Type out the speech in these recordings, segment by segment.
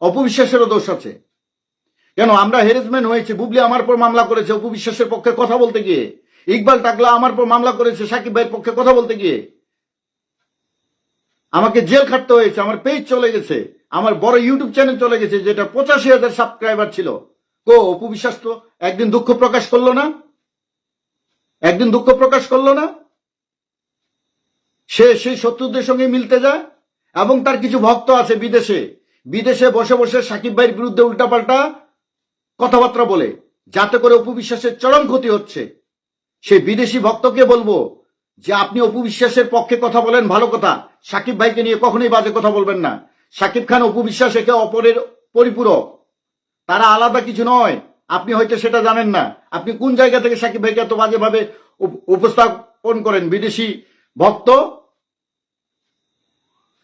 অপবিশ্বাসেরও দোষ আছে। কেন, আমরা হেরেসমেন্ট হয়েছে, বুবলি আমার পর মামলা করেছে অপবিশ্বাসের পক্ষে কথা বলতে গিয়ে। ইকবাল টাকলা আমার পর মামলা করেছে সাকিব ভাইয়ের পক্ষে কথা বলতে গিয়ে। আমাকে জেল খাটতে হয়েছে, আমার পেজ চলে গেছে, আমার বড় ইউটিউব চ্যানেল চলে গেছে, যেটা পঁচাশি হাজার সাবস্ক্রাইবার ছিল। কো অপু বিশ্বাস তো একদিন দুঃখ প্রকাশ করল না? একদিন দুঃখ প্রকাশ করল না? সে সেই শত্রুদের সঙ্গে মিলতে যায়? এবং তার কিছু ভক্ত আছে বিদেশে বিদেশে বসে বসে সাকিব ভাইয়ের বিরুদ্ধে উল্টাপাল্টা কথাবার্তা বলে, যাতে করে অপু বিশ্বাসের চরম ক্ষতি হচ্ছে। সেই বিদেশি ভক্তকে বলব যে, আপনি অপু বিশ্বাসের পক্ষে কথা বলেন, ভালো কথা। সাকিব ভাইকে নিয়ে কখনোই বাজে কথা বলবেন না। সাকিব খান অপু বিশ্বাস একে অপরের পরিপূরক। তারা আলাদা কিছু নয়। আপনি হয়তো সেটা জানেন না। আপনি কোন জায়গা থেকে সাকিব ভাইকে এত বাজেভাবে উপ- উপস্থাপন করেন? বিদেশি ভক্ত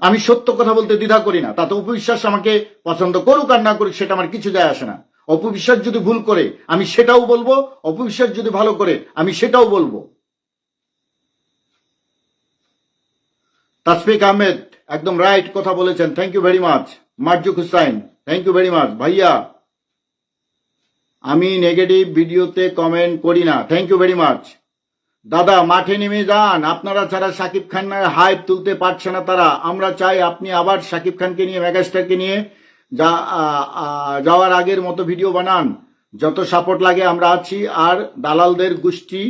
আমি সত্য কথা বলতে দ্বিধা করি না। তাতে অপবিশ্বাস আমাকে পছন্দ করুক আর না করুক, সেটা আমার কিছু যায় আসে না। অপবিশ্বাস যদি ভুল করে, আমি সেটাও বলব। অপবিশ্বাস যদি ভালো করে, আমি সেটাও বলব। তাসফিক আহমেদ, একদম রাইট কথা বলেছেন। Thank you very much Marzuk Hussain thank you very much ভাইয়া, আমি নেগেটিভ ভিডিওতে কমেন্ট করি না। থ্যাংক ইউ ভেরি মাচ দাদা, মাঠে নেমে যান। আপনারা ছাড়া সাকিব খানের হাইপ তুলতে পারছে না তারা। আমরা চাই আপনি আবার সাকিব খানকে নিয়ে, মেগাস্টারকে নিয়ে যা যাওয়ার আগের মতো ভিডিও বানান। যত সাপোর্ট লাগে আমরা আছি। আর দালালদের গোষ্ঠী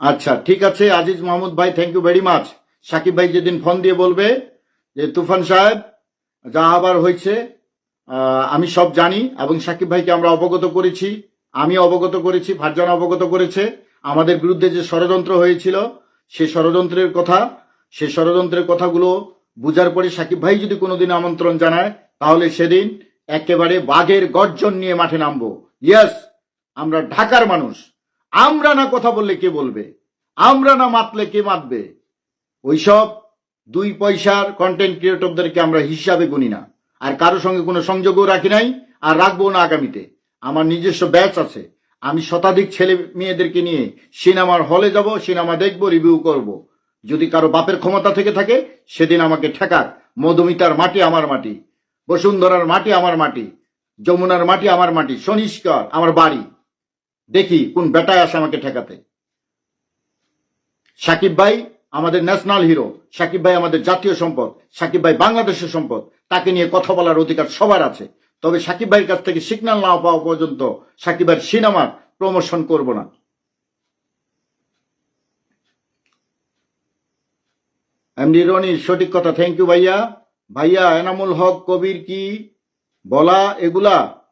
আচ্ছা ঠিক আছে, আজিজ মাহমুদ ভাই thank you very much Shakib ভাই যেদিন ফোন দিয়ে বলবে যে, তুফান সাহেব, যা আবার হয়েছে আমি সব জানি এবং সাকিব ভাইকে আমরা অবগত করেছি। আমি অবগত করেছি, ফারজানা অবগত করেছে, আমাদের বিরুদ্ধে যে ষড়যন্ত্র হয়েছিল, সে ষড়যন্ত্রের কথা, সে ষড়যন্ত্রের কথাগুলো বুঝার পরে সাকিব ভাই যদি কোনোদিন আমন্ত্রণ জানায়, তাহলে সেদিন একেবারে বাঘের গর্জন নিয়ে মাঠে নামবো। ইয়েস, আমরা ঢাকার মানুষ। আমরা না কথা বললে কে বলবে? আমরা না মাতলে কে মাতবে? ওইসব দুই পয়সার কন্টেন্ট ক্রিয়েটরদেরকে আমরা হিসাবে গুনি না। আর কারও সঙ্গে কোনো সংযোগও রাখি নাই, আর রাখব না আগামীতে। আমার নিজস্ব ব্যাচ আছে। আমি শতাধিক ছেলে মেয়েদেরকে নিয়ে সিনেমার হলে যাব, সিনেমা দেখব, রিভিউ করব। যদি কারও বাপের ক্ষমতা থেকে থাকে, সেদিন আমাকে ঠেকাক। মধুমিতার মাটি আমার মাটি, বসুন্ধরার মাটি আমার মাটি, যমুনার মাটি আমার মাটি শনিষ্কর আমার বাড়ি। দেখি কোন বেটায় আসে আমাকে ঠেকাতে। সাকিব ভাই আমাদের ন্যাশনাল হিরো, সাকিব ভাই আমাদের জাতীয় সম্পদ, সাকিব ভাই বাংলাদেশের সম্পদ, তাকে নিয়ে কথা বলার অধিকার সবার আছে। তবে সাকিব ভাইয়ের কাছ থেকে সিগন্যাল না পাওয়া পর্যন্ত সাকিব ভাইয়ের সিনেমার প্রমোশন করব না। এমডি রনি, সঠিক কথা। থ্যাংক ইউ ভাইয়া। ভাইয়া, এনামুল হক, কবির কি? বলা এগুলা।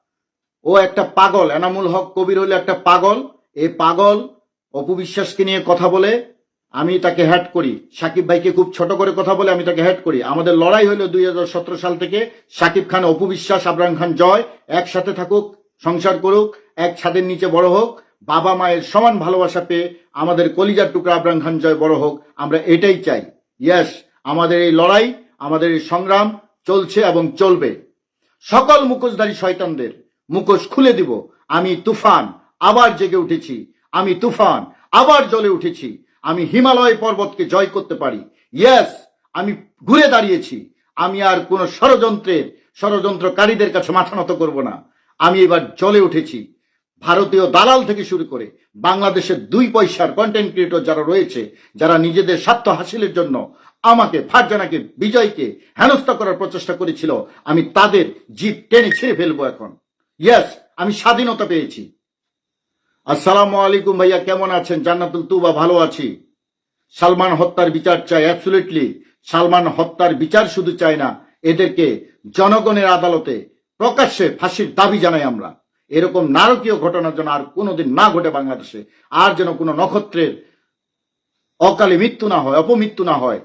ও একটা পাগল। এনামুল হক, কবির হলো একটা পাগল। এই পাগল অপবিশ্বাসকে নিয়ে কথা বলে। আমি তাকে হ্যাট করি। সাকিব ভাইকে খুব ছোট করে কথা বলে আমি তাকে হ্যাট করি। আমাদের লড়াই হলো দুই হাজার সতেরো সাল থেকে। সাকিব খান অপবিশ্বাস আবরাম খান জয়। একসাথে থাকুক, সংসার করুক, এক ছাদের নিচে বড় হোক। বাবা মায়ের সমান ভালোবাসা পেয়ে আমাদের কলিজার টুকরা আবরাম খান জয় বড় হোক। আমরা এটাই চাই। ইয়াস আমাদের এই লড়াই, আমাদের এই সংগ্রাম চলছে এবং চলবে। সকল মুখোশধারী শয়তানদের মুখোশ খুলে দিব। আমি তুফান, আবার জেগে উঠেছি। আমি তুফান, আবার জ্বলে উঠেছি। আমি হিমালয় পর্বতকে জয় করতে পারি। ইয়েস আমি ঘুরে দাঁড়িয়েছি। আমি আর কোনো ষড়যন্ত্রের, ষড়যন্ত্রকারীদের কাছে মাথা নত করব না। আমি এবার জলে উঠেছি। ভারতীয় দালাল থেকে শুরু করে বাংলাদেশের দুই পয়সার কন্টেন্ট ক্রিয়েটর যারা রয়েছে, যারা নিজেদের স্বার্থ হাসিলের জন্য আমাকে, ফারজানাকে, বিজয়কে হেনস্থা করার প্রচেষ্টা করেছিল, আমি তাদের জিপ টেনে ছেড়ে ফেলব এখন। ইয়েস আমি স্বাধীনতা পেয়েছি। আসসালামু আলাইকুম ভাইয়া, কেমন আছেন? জান্নাতুল তুবা, ভালো আছি। সালমান হত্যার বিচার চাই অ্যাবসুলেটলি সালমান হত্যার বিচার শুধু চাই না, এদেরকে জনগণের আদালতে প্রকাশ্যে ফাঁসির দাবি জানাই আমরা। এরকম নারকীয় ঘটনার জন্য আর কোনোদিন না ঘটে বাংলাদেশে, আর যেন কোনো নক্ষত্রের অকালে মৃত্যু না হয়, অপমৃত্যু না হয়,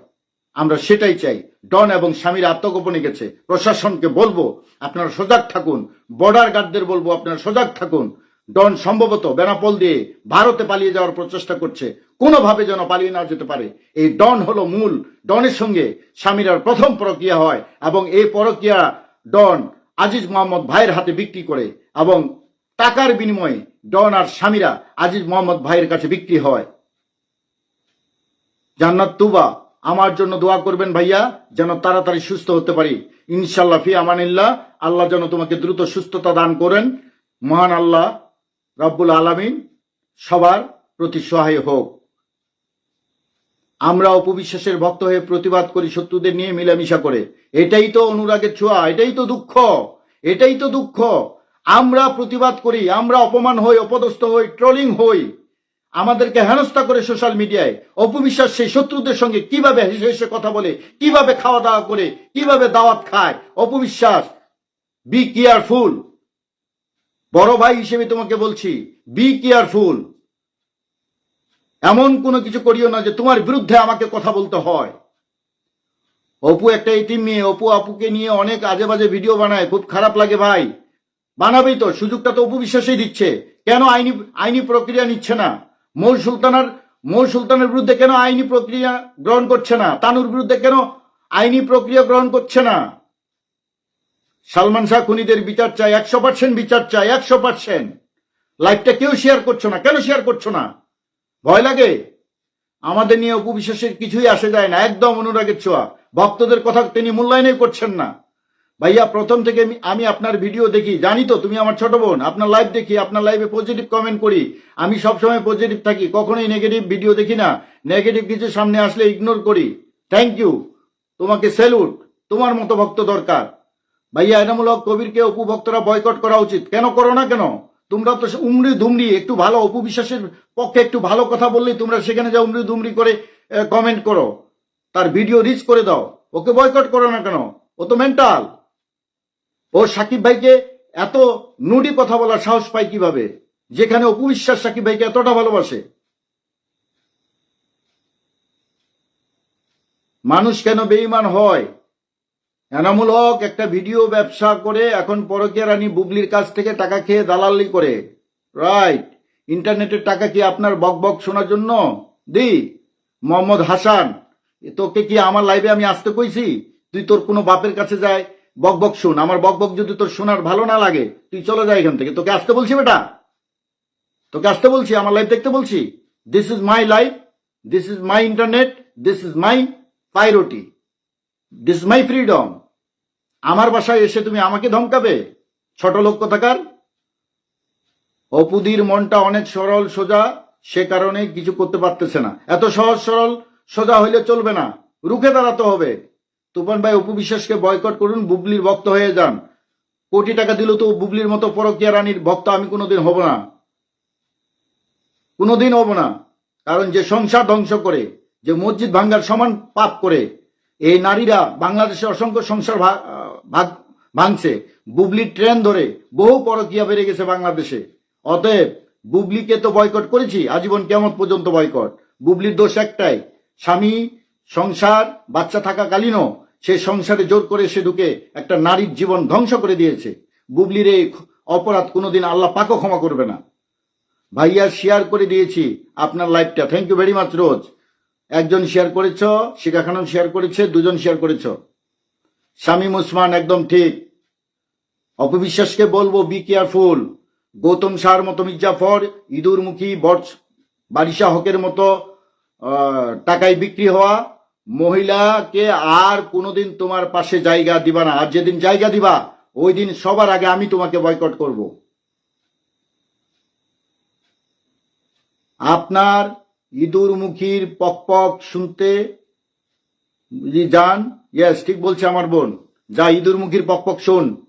আমরা সেটাই চাই। ডন এবং স্বামীর আত্মগোপনে গেছে। প্রশাসনকে বলব, আপনারা সজাগ থাকুন, বর্ডার গার্ডদের বলব, আপনারা সজাগ থাকুন। ডন সম্ভবত বেনাপোল দিয়ে ভারতে পালিয়ে যাওয়ার প্রচেষ্টা করছে। কোনোভাবে যেন পালিয়ে না যেতে পারে। এই ডন হলো মূল। ডনের সঙ্গে স্বামীরার প্রথম পরকিয়া হয় এবং এই পরকিয়া ডন আজিজ মোহাম্মদ ভাইয়ের হাতে বিক্রি করে এবং টাকার বিনিময়ে ডন আর স্বামীরা আজিজ মোহাম্মদ ভাইয়ের কাছে বিক্রি হয়। জান্নাত তুবা, আমার জন্য দোয়া করবেন ভাইয়া, যেন তাড়াতাড়ি সুস্থ হতে পারি। ইনশাল্লাহ ফি আমানিল্লাহ, আল্লাহ যেন তোমাকে দ্রুত সুস্থতা দান করেন। মহান আল্লাহ রব্বুল আলামিন সবার প্রতি সহায় হোক। আমরা অপবিশ্বাসের ভক্ত হয়ে প্রতিবাদ করি, শত্রুদের নিয়ে মিলামিশা করে। এটাই তো অনুরাগের ছোঁয়া, এটাই তো দুঃখ, এটাই তো দুঃখ। আমরা প্রতিবাদ করি, আমরা অপমান হই, অপদস্থ হই, ট্রোলিং হই। আমাদেরকে হেনস্থা করে সোশ্যাল মিডিয়ায়। অপবিশ্বাস সেই শত্রুদের সঙ্গে কীভাবে হেসে হেসে কথা বলে, কীভাবে খাওয়া দাওয়া করে, কীভাবে দাওয়াত খায়? অপবিশ্বাস বি কেয়ারফুল বড় ভাই হিসেবে তোমাকে বলছি বি কেয়ারফুল এমন কোনো কিছু করিও না যে তোমার বিরুদ্ধে আমাকে কথা বলতে হয়। অপু একটা এটিম মেয়ে, অপু আপুকে নিয়ে অনেক আজে বাজে ভিডিও বানায়, খুব খারাপ লাগে ভাই। বানাবেই তো, সুযোগটা তো অপু বিশ্বাসই দিচ্ছে। কেন আইনি আইনি প্রক্রিয়া নিচ্ছে না? মৌল সুলতানার, মৌল সুলতানের বিরুদ্ধে কেন আইনি প্রক্রিয়া গ্রহণ করছে না? তানুর বিরুদ্ধে কেন আইনি প্রক্রিয়া গ্রহণ করছে না? সালমান শাহ খুনিদের বিচার চাই একশো পার্সেন্ট বিচার চাই একশো পার্সেন্ট লাইভটা কেউ শেয়ার করছ না, কেন শেয়ার করছ না? ভয় লাগে? আমাদের নিয়ে উপবিশ্বাসের কিছুই আসে যায় না, একদম অনুরাগের ছোঁয়া। ভক্তদের কথা তিনি মূল্যায়নই করছেন না। ভাইয়া, প্রথম থেকে আমি- আমি আপনার ভিডিও দেখি, জানি তো, তুমি আমার ছোট বোন, আপনার লাইভ দেখি, আপনার লাইভে পজিটিভ কমেন্ট করি। আমি সবসময় পজিটিভ থাকি, কখনোই নেগেটিভ ভিডিও দেখি না। নেগেটিভ কিছু সামনে আসলে ইগনোর করি। থ্যাংক ইউ তোমাকে স্যালুট তোমার মতো ভক্ত দরকার। ভাইয়া, এনামূল হক কবিরকে অপু ভক্তরা বয়কট করা উচিত। কেন করো না কেন? তোমরা তো উমরি ধুমরি একটু ভালো অপু বিশ্বাসের পক্ষে একটু ভালো কথা বললেই তোমরা সেখানে যা উমরি ধুমরি করে কমেন্ট করো। তার ভিডিও রিচ করে দাও। ওকে বয়কট করো না কেন? ও তো মেন্টাল ও সাকিব ভাইকে এত নুডি কথা বলার সাহস পায় কীভাবে? যেখানে অপু বিশ্বাস সাকিব ভাইকে এতটা ভালোবাসে। মানুষ কেন বেঈমান হয়? এনামুল হক একটা ভিডিও ব্যবসা করে এখন পরকীয়া রানী বুবলির কাছ থেকে টাকা খেয়ে দালালি করে। রাইট, ইন্টারনেটের টাকা কি আপনার বক বক শোনার জন্য? দি, মোহাম্মদ হাসান তোকে কি আমার লাইভে আমি আসতে কইছি? তুই তোর কোনো বাপের কাছে যায় বক বক শুন, আমার বক বক যদি তোর শোনার ভালো না লাগে, তুই চলে যা এখান থেকে। তোকে আসতে বলছি বেটা। তোকে আসতে বলছি, আমার লাইভ দেখতে বলছি। This is my life this is my internet this is my priority this my freedom আমার বাসায় এসে তুমি আমাকে ধমকাবে? ছোট লোক কথাকার? অপুদির মনটা অনেক সরল, সোজা। সে কারণে কিছু করতে পারতেছে না। এত সহজ সরল, সোজা হইলে চলবে না। রুখে দাঁড়াতে হবে। তুফান ভাই, অপু বিশ্বাসকে বয়কট করুন, বুবলির ভক্ত হয়ে যান। কোটি টাকা দিল তো বুবলির মতো পরকিয়া রানীর ভক্ত আমি কোনোদিন হব না। কোনোদিন হব না। কারণ যে সংসার ধ্বংস করে, যে মসজিদ ভাঙ্গার সমান পাপ করে এই নারীরা বাংলাদেশে অসংখ্য সংসার ভাগ, ভাঙছে। বুবলির ট্রেন ধরে বহু পরকিয়া বেড়ে গেছে বাংলাদেশে। অতএব বুবলিকে তো বয়কট করেছি, আজীবন কেমন পর্যন্ত বয়কট। বুবলির দোষ একটাই, স্বামী, সংসার, বাচ্চা থাকাকালীনও সে সংসারে জোর করে সে ঢুকে একটা নারীর জীবন ধ্বংস করে দিয়েছে। বুবলির এই অপরাধ কোনোদিন আল্লাহ পাকও ক্ষমা করবে না। ভাইয়া শেয়ার করে দিয়েছি আপনার লাইভটা thank you very much Rose. একজন শেয়ার করেছ শিখা খানম শেয়ার করেছে, দুজন শেয়ার করেছ। শামীম উসমান একদম ঠিক। অপবিশ্বাসকে বলব বি কেয়ারফুল গৌতম শাহর মতো মির্জাফর, ইঁদুরমুখী বর্ষ বারিশা হকের মতো টাকায় বিক্রি হওয়া মহিলাকে আর কোনোদিন তোমার পাশে জায়গা দিবা না। আর যেদিন জায়গা দিবা, ওই দিন সবার আগে আমি তোমাকে বয়কট করব। আপনার ইঁদুর মুখীর পক পক শুনতে যান। ইয়েস ঠিক বলছে আমার বোন। যা ইঁদুর মুখীর পক পক শোন।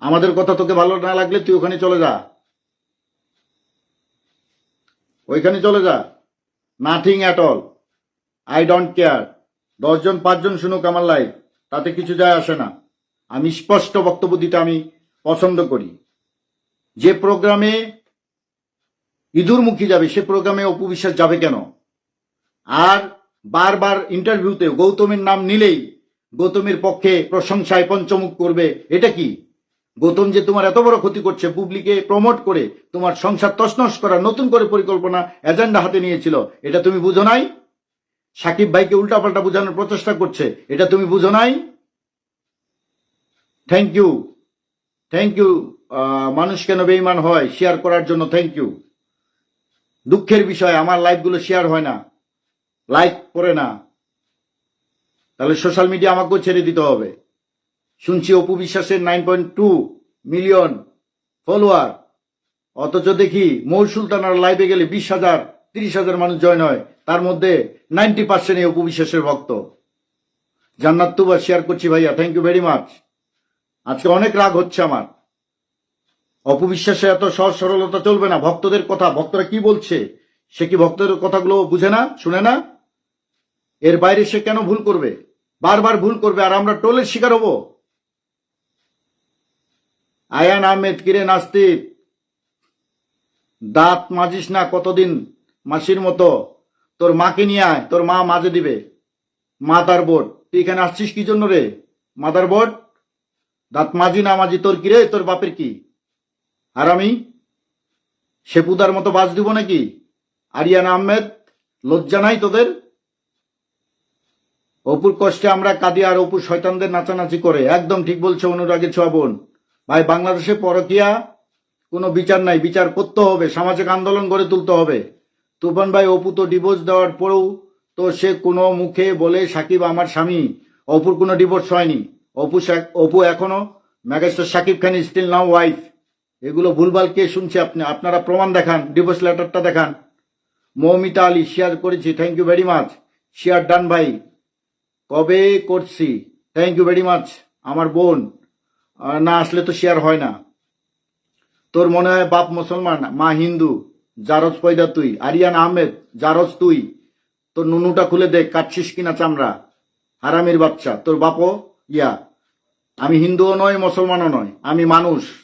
আমাদের কথা তোকে ভালো না লাগলে তুই ওখানে চলে যা। ওইখানে চলে যা। Nothing at all I don't care দশজন, পাঁচজন শুনুক আমার লাইফ তাতে কিছু যায় আসে না। আমি স্পষ্ট বক্তব্য দিতে আমি পছন্দ করি। যে প্রোগ্রামে ইঁদুরমুখী যাবে, সে প্রোগ্রামে অপু বিশ্বাস যাবে কেন? আর বারবার ইন্টারভিউতে গৌতমের নাম নিলেই গৌতমের পক্ষে প্রশংসায় পঞ্চমুখ করবে, এটা কি? গৌতম যে তোমার এত বড় ক্ষতি করছে পুবলিকে প্রমোট করে তোমার সংসার তছনছ করার নতুন করে পরিকল্পনা এজেন্ডা হাতে নিয়েছিল, এটা তুমি বুঝো নাই? সাকিব ভাইকে উল্টাপাল্টা বোঝানোর প্রচেষ্টা করছে, এটা তুমি বুঝো নাই? থ্যাংক ইউ থ্যাংক ইউ মানুষ কেন বেইমান হয়? শেয়ার করার জন্য থ্যাংক ইউ দুঃখের বিষয়, আমার লাইভগুলো শেয়ার হয় না লাইক করে না। তাহলে সোশ্যাল মিডিয়া আমাকেও ছেড়ে দিতে হবে। শুনছি অপু বিশ্বাসের nine point two million follower অথচ দেখি মৌর সুলতানার লাইভে গেলে বিশ হাজার, তিরিশ হাজার মানুষ জয়েন হয়। তার মধ্যে নাইনটি পার্সেন্ট এই অপু বিশ্বাসের ভক্ত। জান্নাত তুবা শেয়ার করছি ভাইয়া থ্যাংক ইউ ভেরি মাচ আজকে অনেক রাগ হচ্ছে আমার। অপবিশ্বাসে এত সহজ সরলতা চলবে না। ভক্তদের কথা, ভক্তরা কি বলছে? সে কি ভক্তদের কথাগুলো বুঝে না, শুনে না? এর বাইরে সে কেন ভুল করবে? বারবার ভুল করবে, আর আমরা টোলের শিকার হব? আয়ান আহমেদ, কিরে নাস্তিক? দাঁত মাজিস না কতদিন মাসির মতো? তোর মাকে নিয়ে আয়, তোর মা মাঝে দিবে। মাদার বোর্ড, তুই এখানে আসছিস কি জন্য রে? Motherboard? দাঁত মাজি না মাজি, তোর কি রে? তোর বাপের কি? আর আমি সেপুদার মতো বাজ দিব নাকি? আরিয়ান আহমেদ, লজ্জা নাই তোদের? অপুর কষ্টে আমরা কাঁদি আর অপুর শয়তানদের নাচানাচি করে। একদম ঠিক বলছে, অনুরাগে ছোয়া বোন। ভাই, বাংলাদেশে পরকিয়া, কোনো বিচার নাই। বিচার করতে হবে, সামাজিক আন্দোলন গড়ে তুলতে হবে। তুফান ভাই, অপু তো ডিভোর্স দেওয়ার পরেও তো সে কোনো মুখে বলে, সাকিব আমার স্বামী। অপুর কোনো ডিভোর্স হয়নি। অপু অপু এখনও megastar Shakib Khan still now wife এগুলো ভুলভাল কে শুনছে আপনি? আপনারা প্রমাণ দেখান ডিভোর্স লেটারটা দেখান। মৌমিতা আলী শেয়ার করেছি thank you very much share done ভাই। কবে করছি? থ্যাংক ইউ ভেরি মাচ আমার বোন। না আসলে তো শেয়ার হয় না। তোর মনে হয় বাপ মুসলমান? মা হিন্দু। জারজ পয়দা তুই। আরিয়ান আহমেদ জারজ তুই। তোর নুনুটা খুলে দেখ, কাটছিস কিনা চামড়া? হারামির বাচ্চা। তোর বাপও ইয়া। আমি হিন্দুও নয়, মুসলমানও নয়। আমি মানুষ।